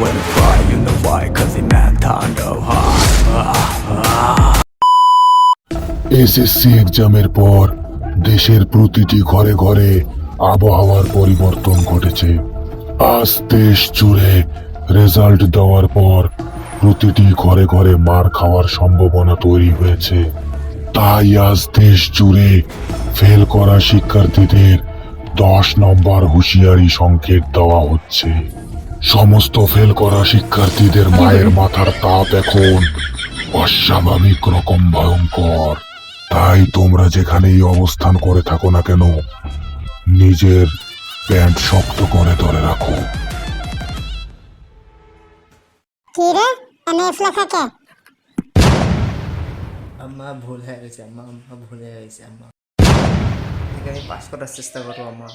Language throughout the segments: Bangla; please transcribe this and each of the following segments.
When I fly, you know why, cause it man Tondo SSC এক্সামের পর দেশের প্রতিটি ঘরে ঘরে আবহাওয়ার পরিবর্তন ঘটেছে। আজ দেশ জুড়ে রেজাল্ট দেওয়ার পর প্রতিটি ঘরে ঘরে মার খাওয়ার সম্ভাবনা তৈরি হয়েছে। তাই আজ দেশ জুড়ে ফেল করা শিক্ষার্থীদের দশ নম্বর হুঁশিয়ারি সংকেত দেওয়া হচ্ছে। সমস্ত ফেল করা শিক্ষার্থীদের মায়ের মাথার তাপ এখন। অস্বাভাবিক রকম ভয়ঙ্কর। তাই তোমরা যেখানেই অবস্থান করে থাকো না কেন নিজের প্যান্ট শক্ত করে ধরে রাখো। লেখা কে আম্মা ভুল হয়ে গেছে আম্মা আম্মা ভুল হয়ে গেছে আম্মা। এখানে পাস করার চেষ্টা করো আম্মা।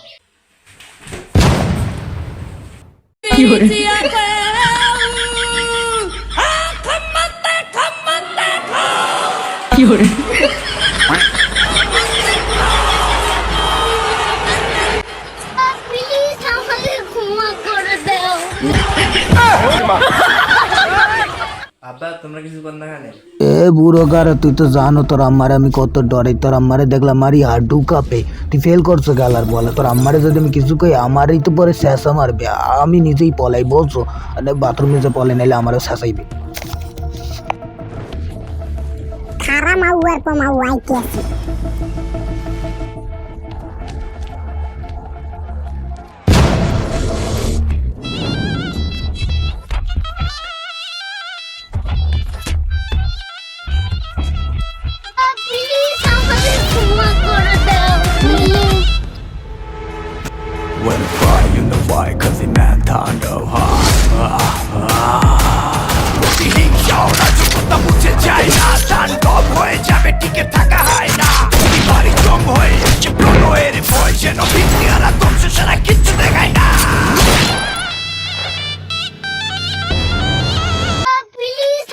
প্লিজ আমাকে ক্ষমা করে দাও। আব্বা তোমরা কিছু কর না কেন এ বুড়ো গারে তুই তো জানো তোর আম্মারে আমি কত ডরে তোর আম্মারে দেখলাম মারি হাডু কাপে। তুই ফেল করছ গালার বলে। তোর আম্মারে যদি আমি কিছু কই আমারই তো পরে শেষা মারবে। আমি নিজেই পলাই বলছো? মানে বাথরুমে যে পলে নাইলে আমারও শেষাইবে। খারা মাউয়ার পর মাউ আইতে আছে। শহরা যোগ্যতা মুছে যায় না কম হয়ে যাবে টিকে থাকা হয় না জম হয়ে যেন ভিত্তি আর ধ্বংস কিচ্ছু দেখায় না প্লিজ